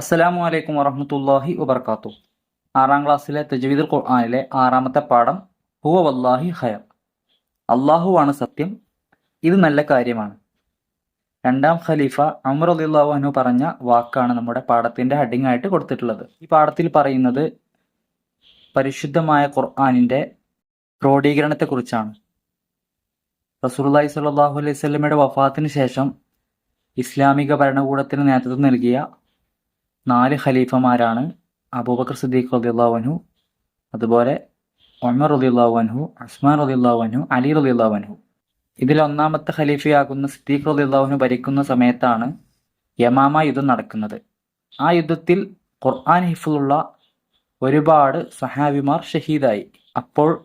അസ്സലാമു അലൈക്കും വറഹമത്തല്ലാഹി വബർക്കാത്തു ആറാം ക്ലാസ്സിലെ തജ്വീദുൽ ഖുർആാനിലെ ആറാമത്തെ പാഠം ഹുവ വല്ലാഹി ഹയർ അള്ളാഹുവാണ് സത്യം ഇത് നല്ല കാര്യമാണ്. രണ്ടാം ഖലീഫ അമർ അലിള്ളാഹു അനു പറഞ്ഞ വാക്കാണ് നമ്മുടെ പാഠത്തിന്റെ ഹെഡിങ് ആയിട്ട് കൊടുത്തിട്ടുള്ളത്. ഈ പാഠത്തിൽ പറയുന്നത് പരിശുദ്ധമായ ഖുർആനിന്റെ ക്രോഡീകരണത്തെക്കുറിച്ചാണ് റസൂലുള്ളാഹി സ്വല്ലല്ലാഹു അലൈഹി സ്വലമയുടെ വഫാത്തിന് ശേഷം ഇസ്ലാമിക ഭരണകൂടത്തിന് നേതൃത്വം നൽകിയ നാല് ഖലീഫമാരാണ് അബൂബക്കർ സിദ്ദീഖ് അൻഹു അതുപോലെ ഉമർ റളിയല്ലാഹു അസ്മാൻ അൻഹു അലി അൻഹു. ഇതിൽ ഒന്നാമത്തെ ഖലീഫയാകുന്ന സിദ്ദീഖ് അൻഹു ഭരിക്കുന്ന സമയത്താണ് യമാമ യുദ്ധം നടക്കുന്നത്. ആ യുദ്ധത്തിൽ ഖുർആൻ ഹിഫുള്ള ഒരുപാട് സഹാബിമാർ ഷഹീദായി. അപ്പോൾ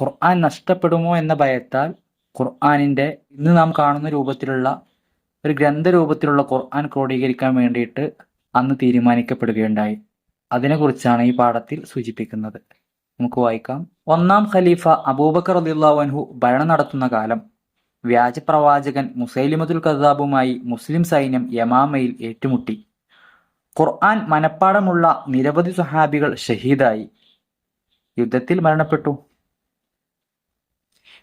ഖുർആൻ നഷ്ടപ്പെടുമോ എന്ന ഭയത്താൽ ഖുർആാനിന്റെ ഇന്ന് നാം കാണുന്ന രൂപത്തിലുള്ള ഒരു ഗ്രന്ഥരൂപത്തിലുള്ള ഖുർആൻ ക്രോഡീകരിക്കാൻ വേണ്ടിയിട്ട് അന്ന് തീരുമാനിക്കപ്പെടുകയുണ്ടായി. അതിനെക്കുറിച്ചാണ് ഈ പാഠത്തിൽ സൂചിപ്പിക്കുന്നത്. നമുക്ക് വായിക്കാം. ഒന്നാം ഖലീഫ അബൂബക്കർ അൻഹു ഭരണം നടത്തുന്ന കാലം വ്യാജപ്രവാചകൻ മുസൈലിമത്തുൽ കസാബുമായി മുസ്ലിം സൈന്യം യമാമയിൽ ഏറ്റുമുട്ടി. ഖുർആൻ മനപ്പാടമുള്ള നിരവധി സഹാബികൾ ഷഹീദായി. യുദ്ധത്തിൽ മരണപ്പെട്ടു.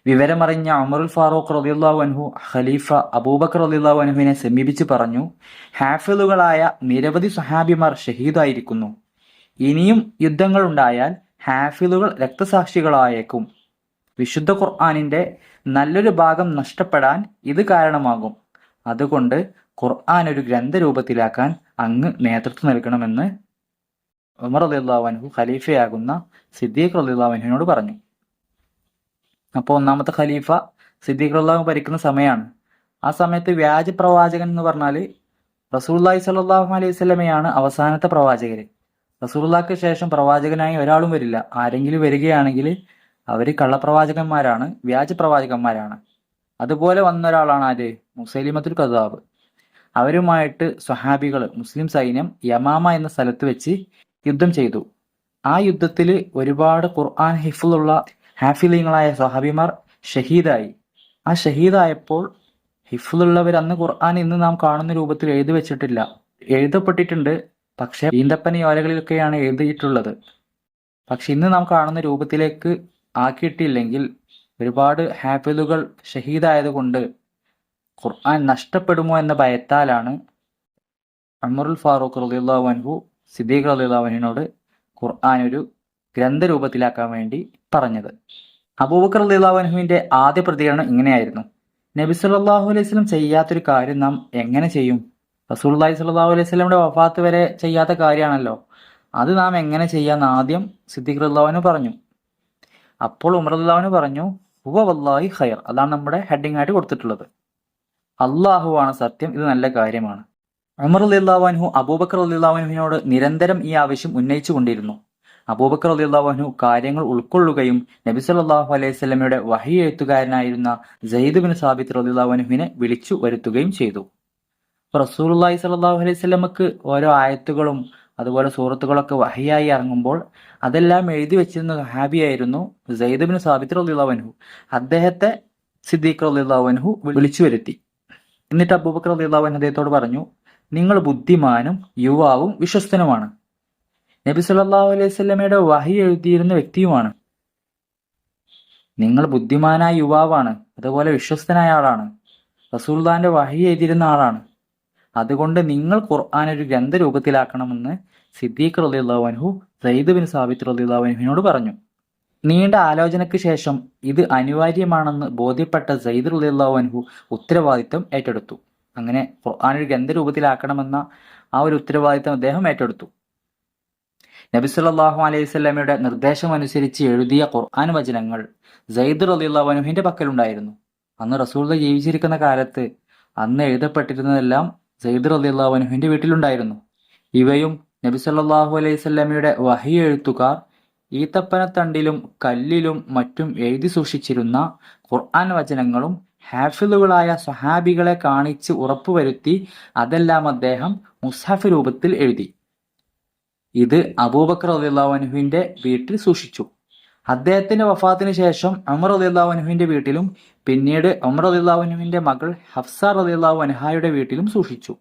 വിവരമറിഞ്ഞ അമറുൽ ഫാറൂഖ് റളിയല്ലാഹു അൻഹു ഖലീഫ അബൂബക്കർ റളിയല്ലാഹു അൻഹുവിനെ സമീപിച്ച് പറഞ്ഞു ഹാഫിലുകളായ നിരവധി സഹാബിമാർ ഷഹീദായിരിക്കുന്നു. ഇനിയും യുദ്ധങ്ങൾ ഉണ്ടായാൽ ഹാഫിലുകൾ രക്തസാക്ഷികളായേക്കും. വിശുദ്ധ ഖുർആാനിന്റെ നല്ലൊരു ഭാഗം നഷ്ടപ്പെടാൻ ഇത് കാരണമാകും. അതുകൊണ്ട് ഖുർആൻ ഒരു ഗ്രന്ഥരൂപത്തിലാക്കാൻ അങ്ങ് നേതൃത്വം നൽകണമെന്ന് ഉമർ റളിയല്ലാഹു അൻഹു ഖലീഫയാകുന്ന സിദ്ദീഖ് റളിയല്ലാഹു അൻഹുവിനോട് പറഞ്ഞു. അപ്പോൾ ഒന്നാമത്തെ ഖലീഫ സിദ്ദീഖ് അള്ളാഹു ഭരിക്കുന്ന സമയമാണ് ആ സമയത്ത് വ്യാജ പ്രവാചകൻ എന്ന് പറഞ്ഞാൽ റസൂല്ലാഹി സ്വല്ലല്ലാഹു അലൈഹി സ്വലമയാണ് അവസാനത്തെ പ്രവാചകര്. റസൂലുള്ളാഹിക്ക് ശേഷം പ്രവാചകനായി ഒരാളും വരില്ല. ആരെങ്കിലും വരികയാണെങ്കിൽ അവർ കള്ളപ്രവാചകന്മാരാണ് വ്യാജ പ്രവാചകന്മാരാണ്. അതുപോലെ വന്ന ഒരാളാണ് ആര്? മുസൈലിമത്തുൽ കദാബ് അവരുമായിട്ട് സ്വഹാബികൾ മുസ്ലിം സൈന്യം യമാമ എന്ന സ്ഥലത്ത് വെച്ച് യുദ്ധം ചെയ്തു. ആ യുദ്ധത്തിൽ ഒരുപാട് ഖുർആൻ ഹിഫുള്ള ഹാഫിലിങ്ങളായ സഹാബിമാർ ഷഹീദായി. ആ ഷഹീദായപ്പോൾ ഹിഫുള്ളവർ അന്ന് ഖുർആൻ ഇന്ന് നാം കാണുന്ന രൂപത്തിൽ എഴുതി വെച്ചിട്ടില്ല. എഴുതപ്പെട്ടിട്ടുണ്ട്. പക്ഷേ ഈന്തപ്പനി ഓലകളിലൊക്കെയാണ് എഴുതിയിട്ടുള്ളത്. പക്ഷെ ഇന്ന് നാം കാണുന്ന രൂപത്തിലേക്ക് ആക്കിയിട്ടില്ലെങ്കിൽ ഒരുപാട് ഹാഫിലുകൾ ഷഹീദായതുകൊണ്ട് ഖുർആൻ നഷ്ടപ്പെടുമോ എന്ന ഭയത്താലാണ് അമറുൽ ഫാറൂഖ് റലിയുള്ള വൻഹു സിദ്ദീഖ് റലിയുള്ള വൻഹിനോട് ഖുർആൻ ഒരു ഗ്രന്ഥരൂപത്തിലാക്കാൻ വേണ്ടി പറഞ്ഞത്. അബൂബക്കർ അൻഹുവിന്റെ ആദ്യ പ്രതികരണം ഇങ്ങനെയായിരുന്നു. നബി സല്ലല്ലാഹു അലൈഹി സ്വലം ചെയ്യാത്തൊരു കാര്യം നാം എങ്ങനെ ചെയ്യും? റസൂലുള്ളാഹി സല്ലാഹു അലൈഹി വസല്ലമയുടെ വഫാത്ത് വരെ ചെയ്യാത്ത കാര്യമാണല്ലോ. അത് നാം എങ്ങനെ ചെയ്യാന്ന് ആദ്യം സിദ്ദീഖ് റളിയല്ലാഹു പറഞ്ഞു. അപ്പോൾ ഉമർ റളിയല്ലാഹു പറഞ്ഞു ഹുവ വല്ലാഹി ഖൈർ. അതാണ് നമ്മുടെ ഹെഡിങ് ആയിട്ട് കൊടുത്തിട്ടുള്ളത്. അള്ളാഹുവാണ് സത്യം ഇത് നല്ല കാര്യമാണ്. ഉമർ അൻഹു അബൂബക്കർ അൻഹുവിനോട് നിരന്തരം ഈ ആവശ്യം ഉന്നയിച്ചു കൊണ്ടിരുന്നു. അബൂബക്കർ അൻഹു കാര്യങ്ങൾ ഉൾക്കൊള്ളുകയും നബി സല്ലാഹു അലൈഹി സ്വലമയുടെ വഹി എഴുത്തുകാരനായിരുന്ന ജയ്ദ് ബിൻ സാബിത്ത് അൻഹുവിനെ വിളിച്ചു വരുത്തുകയും ചെയ്തു. റസൂലുള്ളാഹി സല്ലാഹു അലൈഹി സ്വലമക്ക് ഓരോ ആയത്തുകളും അതുപോലെ സുഹൃത്തുക്കളൊക്കെ വഹിയായി ഇറങ്ങുമ്പോൾ അതെല്ലാം എഴുതി വെച്ചിരുന്ന ഹാബിയായിരുന്നു ജയ്ദ് ബിൻ സാബിത്ത് അൻഹു. അദ്ദേഹത്തെ സിദ്ദീഖ് അൻഹു വിളിച്ചു വരുത്തി. എന്നിട്ട് അബൂബക്കർ അൻഹു അദ്ദേഹത്തോട് പറഞ്ഞു നിങ്ങൾ ബുദ്ധിമാനും യുവാവും വിശ്വസ്തനുമാണ്. നബി സല്ലല്ലാഹു അലൈഹി വസല്ലമയുടെ വഹി എഴുതിയിരുന്ന വ്യക്തിയുമാണ്. നിങ്ങൾ ബുദ്ധിമാനായ യുവാവാണ് അതുപോലെ വിശ്വസ്തനായ ആളാണ്. റസൂൽദാന്റെ വഹി എഴുതിയിരുന്ന ആളാണ്. അതുകൊണ്ട് നിങ്ങൾ ഖുർആൻ ഒരു ഗ്രന്ഥരൂപത്തിലാക്കണമെന്ന് സിദ്ദീഖ് അൻഹു സയ്യിദ് ബിൻ സാബിത്ത് റളിയല്ലാഹു അൻഹുവിനോട് പറഞ്ഞു. നീണ്ട ആലോചനയ്ക്ക് ശേഷം ഇത് അനിവാര്യമാണെന്ന് ബോധ്യപ്പെട്ട സയ്യിദ് അൻഹു ഉത്തരവാദിത്തം ഏറ്റെടുത്തു. അങ്ങനെ ഖുർആൻ ഒരു ഗ്രന്ഥരൂപത്തിലാക്കണമെന്ന ആ ഒരു ഉത്തരവാദിത്തം അദ്ദേഹം ഏറ്റെടുത്തു. നബി സല്ലല്ലാഹു അലൈഹി വസല്ലമയുടെ നിർദ്ദേശം അനുസരിച്ച് എഴുതിയ ഖുർആൻ വചനങ്ങൾ സയ്യിദ് അൻഹുവിന്റെ പക്കലുണ്ടായിരുന്നു. അന്ന് റസൂൽ ജീവിച്ചിരിക്കുന്ന കാലത്ത് അന്ന് എഴുതപ്പെട്ടിരുന്നതെല്ലാം സയ്യിദ് അൻഹുവിന്റെ വീട്ടിലുണ്ടായിരുന്നു. ഇവയും നബി സല്ലല്ലാഹു അലൈഹി വസല്ലമയുടെ വഹി എഴുത്തുകാർ ഈത്തപ്പനത്തണ്ടിലും കല്ലിലും മറ്റും എഴുതി സൂക്ഷിച്ചിരുന്ന ഖുർആൻ വചനങ്ങളും ഹാഫിലുകളായ സ്വഹാബികളെ കാണിച്ച് ഉറപ്പുവരുത്തി അതെല്ലാം അദ്ദേഹം മുസ്ഹഫ് രൂപത്തിൽ എഴുതി. ഇത് അബൂബക്കർ റളിയല്ലാഹു അൻഹുവിന്റെ വീട്ടിൽ സൂക്ഷിച്ചു. അദ്ദേഹത്തിന്റെ വഫാത്തിന് ശേഷം അമർ റളിയല്ലാഹു അൻഹുവിന്റെ വീട്ടിലും പിന്നീട് അമർ അൻഹുവിന്റെ മകൾ ഹഫ്സ റളിയല്ലാഹു അനഹായുടെ വീട്ടിലും സൂക്ഷിച്ചു.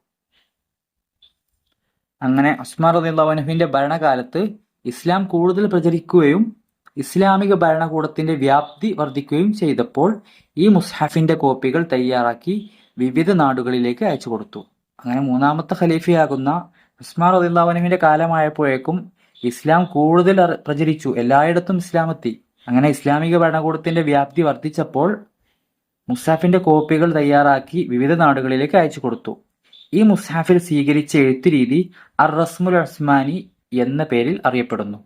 അങ്ങനെ ഉസ്മാൻ റദിയുള്ളവനുവിന്റെ ഭരണകാലത്ത് ഇസ്ലാം കൂടുതൽ പ്രചരിക്കുകയും ഇസ്ലാമിക ഭരണകൂടത്തിന്റെ വ്യാപ്തി വർദ്ധിക്കുകയും ചെയ്തപ്പോൾ ഈ മുസ്ഹഫിന്റെ കോപ്പികൾ തയ്യാറാക്കി വിവിധ നാടുകളിലേക്ക് അയച്ചു കൊടുത്തു അങ്ങനെ മൂന്നാമത്തെ ഖലീഫയാകുന്ന ഉസ്മാൻ റദിയുള്ളവനുവിന്റെ കാലമായപ്പോഴേക്കും ഇസ്ലാം കൂടുതൽ പ്രചരിച്ചു. എല്ലായിടത്തും ഇസ്ലാം എത്തി. അങ്ങനെ ഇസ്ലാമിക ഭരണകൂടത്തിന്റെ വ്യാപ്തി വർദ്ധിച്ചപ്പോൾ മുസാഫിന്റെ കോപ്പികൾ തയ്യാറാക്കി വിവിധ നാടുകളിലേക്ക് അയച്ചു കൊടുത്തു. ഈ മുസാഫിൽ സ്വീകരിച്ച എഴുത്തു രീതി അർ റസ്മുൽ ഉസ്മാനി എന്ന പേരിൽ അറിയപ്പെടുന്നു.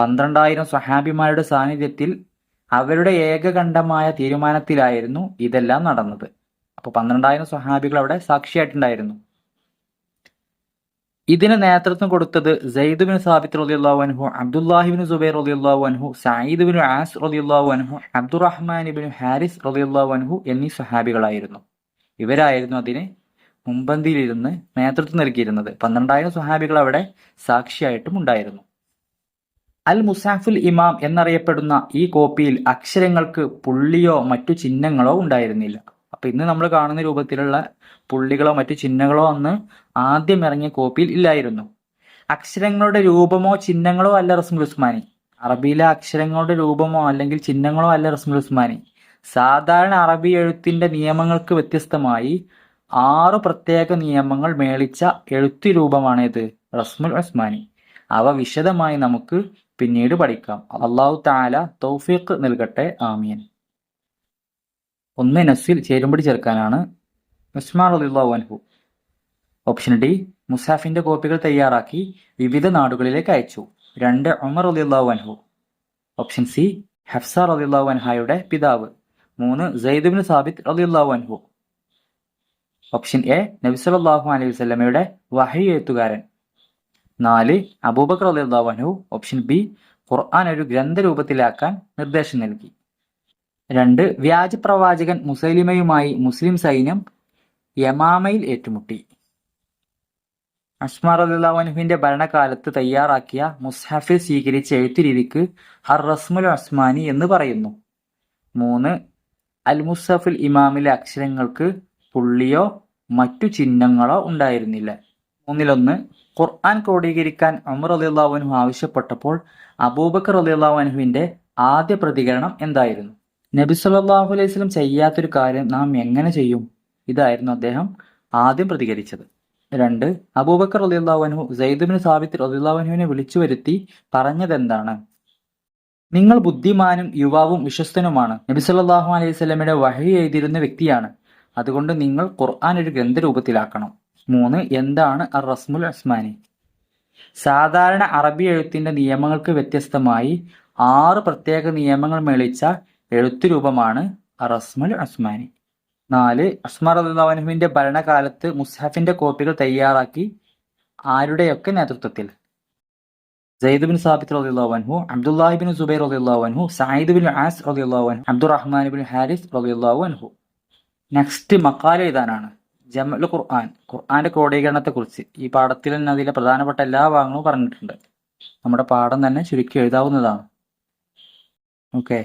പന്ത്രണ്ടായിരം സ്വഹാബിമാരുടെ സാന്നിധ്യത്തിൽ അവരുടെ ഏകകണ്ഠമായ തീരുമാനത്തിലായിരുന്നു ഇതെല്ലാം നടന്നത്. അപ്പോൾ പന്ത്രണ്ടായിരം സ്വഹാബികൾ അവിടെ സാക്ഷിയായിട്ടുണ്ടായിരുന്നു. ഇതിന് നേതൃത്വം കൊടുത്തത് ജയ്ദുബിൻ ബിൻ സാബിത്ത് റളിയല്ലാഹു അൻഹു അബ്ദുല്ലാഹിബിൻ സുബൈർ റളിയല്ലാഹു അൻഹു സായിദ് ബിൻ ആസ് റളിയല്ലാഹു അൻഹു അബ്ദുറഹ്മാൻ ബിൻ ഹാരിസ് റളിയല്ലാഹു അൻഹു എന്നീ സഹാബികളായിരുന്നു ഇവരായിരുന്നു അതിന് മുമ്പന്തിയിലിരുന്ന് നേതൃത്വം നൽകിയിരുന്നത്. പന്ത്രണ്ടായിരം സുഹാബികൾ അവിടെ സാക്ഷിയായിട്ടും ഉണ്ടായിരുന്നു. അൽ മുസാഫുൽ ഇമാം എന്നറിയപ്പെടുന്ന ഈ കോപ്പിയിൽ അക്ഷരങ്ങൾക്ക് പുള്ളിയോ മറ്റു ചിഹ്നങ്ങളോ ഉണ്ടായിരുന്നില്ല. അപ്പൊ ഇന്ന് നമ്മൾ കാണുന്ന രൂപത്തിലുള്ള പുള്ളികളോ മറ്റു ചിഹ്നങ്ങളോ അന്ന് ആദ്യം ഇറങ്ങിയ കോപ്പിയിൽ ഇല്ലായിരുന്നു. അക്ഷരങ്ങളുടെ രൂപമോ ചിഹ്നങ്ങളോ അല്ല റസ്മുൽ ഉസ്മാനി. അറബിയിലെ അക്ഷരങ്ങളുടെ രൂപമോ അല്ലെങ്കിൽ ചിഹ്നങ്ങളോ അല്ല റസ്മുൽ ഉസ്മാനി. സാധാരണ അറബി എഴുത്തിന്റെ നിയമങ്ങൾക്ക് വ്യത്യസ്തമായി ആറ് പ്രത്യേക നിയമങ്ങൾ മേളിച്ച എഴുത്ത് ഇത് റസ്മുൽ ഉസ്മാനി. അവ വിശദമായി നമുക്ക് പിന്നീട് പഠിക്കാം. അള്ളാഹു താല തൗഫീഖ് നൽകട്ടെ. ആമീൻ. ഒന്ന് നസ്സിൽ ചേരുമ്പടി ചേർക്കാനാണ് ഉസ്മാൻ റളിയല്ലാഹു അൻഹു. ഓപ്ഷൻ ഡി മുസാഫിന്റെ കോപ്പികൾ തയ്യാറാക്കി വിവിധ നാടുകളിലേക്ക് അയച്ചു. രണ്ട് ഉമർ റളിയല്ലാഹു അൻഹു. ഓപ്ഷൻ സി ഹഫ്സ റളിയല്ലാഹു അൻഹായുടെ പിതാവ്. മൂന്ന് ജയ്ദുബിൻ സാബിത് റളിയല്ലാഹു അൻഹു. ഓപ്ഷൻ എ നബി സല്ലല്ലാഹു അലൈഹി വസല്ലമയുടെ വഹി എഴുത്തുകാരൻ. നാല് അബൂബക്കർ റളിയല്ലാഹു അൻഹു. ഓപ്ഷൻ ബി ഖുർആൻ ഒരു ഗ്രന്ഥ രൂപത്തിലാക്കാൻ നിർദ്ദേശം നൽകി. രണ്ട് വ്യാജപ്രവാചകൻ മുസൈലിമയുമായി മുസ്ലിം സൈന്യം യമാമയിൽ ഏറ്റുമുട്ടി. അഷ്മാർ അള്ളാഹുവിന്റെ ഭരണകാലത്ത് തയ്യാറാക്കിയ മുസ്ഹഫിൽ സ്വീകരിച്ച എഴുത്ത് ഹർ റസ്മുൽ അസ്മാനി എന്ന് പറയുന്നു. മൂന്ന് അൽ മുസ്ഹഫുൽ ഇമാമിലെ അക്ഷരങ്ങൾക്ക് പുള്ളിയോ മറ്റു ചിഹ്നങ്ങളോ ഉണ്ടായിരുന്നില്ല. മൂന്നിലൊന്ന് ഖുർആൻ ക്രോഡീകരിക്കാൻ ഉമർ അലിയുള്ളാഹുനു ആവശ്യപ്പെട്ടപ്പോൾ അബൂബക്കർ അലിയുള്ളാഹുനുവിന്റെ ആദ്യ പ്രതികരണം എന്തായിരുന്നു? നബി സല്ലാഹു അലൈഹി സ്വലം ചെയ്യാത്തൊരു കാര്യം നാം എങ്ങനെ ചെയ്യും? ഇതായിരുന്നു അദ്ദേഹം ആദ്യം പ്രതികരിച്ചത്. രണ്ട് അബൂബക്കർ റളിയല്ലാഹു സൈദുബിന് സാബിത്ത് റളിയല്ലാഹുവിനെ വിളിച്ചു വരുത്തി പറഞ്ഞതെന്താണ്? നിങ്ങൾ ബുദ്ധിമാനും യുവാവും വിശ്വസ്തനുമാണ്. നബി സല്ലാഹു അലൈഹി സ്വലമിയുടെ വഴി എഴുതിയിരുന്ന വ്യക്തിയാണ്. അതുകൊണ്ട് നിങ്ങൾ ഖുർആൻ ഒരു ഗ്രന്ഥരൂപത്തിലാക്കണം. മൂന്ന് എന്താണ് അർ റസ്മുൽ അസ്മാനി സാധാരണ അറബി എഴുത്തിന്റെ നിയമങ്ങൾക്ക് വ്യത്യസ്തമായി ആറ് പ്രത്യേക നിയമങ്ങൾ മേളിച്ച എഴുത്തു രൂപമാണ് റസ്മുൽ അസ്മാനി നാല് അസ്മർ അള്ളാഹുവിന്റെ ഭരണകാലത്ത് മുസ്ഹഫിന്റെ കോപ്പികൾ തയ്യാറാക്കി ആരുടെയൊക്കെ നേതൃത്വത്തിൽ? സെയ്ദ് ബിൻ സാബിത്ത് റളിയല്ലാഹു അൻഹു അബ്ദുല്ലാഹി ബിൻ സുബൈർ റളിയല്ലാഹു അൻഹു സയ്യിദ് ബിൻ ആസ് അൻഹു അബ്ദുറഹ്മാൻ ബിൻ ഹാരിസ് അൻഹു. നെക്സ്റ്റ് മക്കാല എഴുതാനാണ്. ജമൽ ഖുർആൻ. ഖുർആന്റെ ക്രോഡീകരണത്തെ കുറിച്ച് ഈ പാഠത്തിൽ തന്നെ അതിലെ പ്രധാനപ്പെട്ട എല്ലാ ഭാഗങ്ങളും പറഞ്ഞിട്ടുണ്ട്. നമ്മുടെ പാഠം തന്നെ ചുരുക്കി എഴുതാവുന്നതാണ്. ഓക്കെ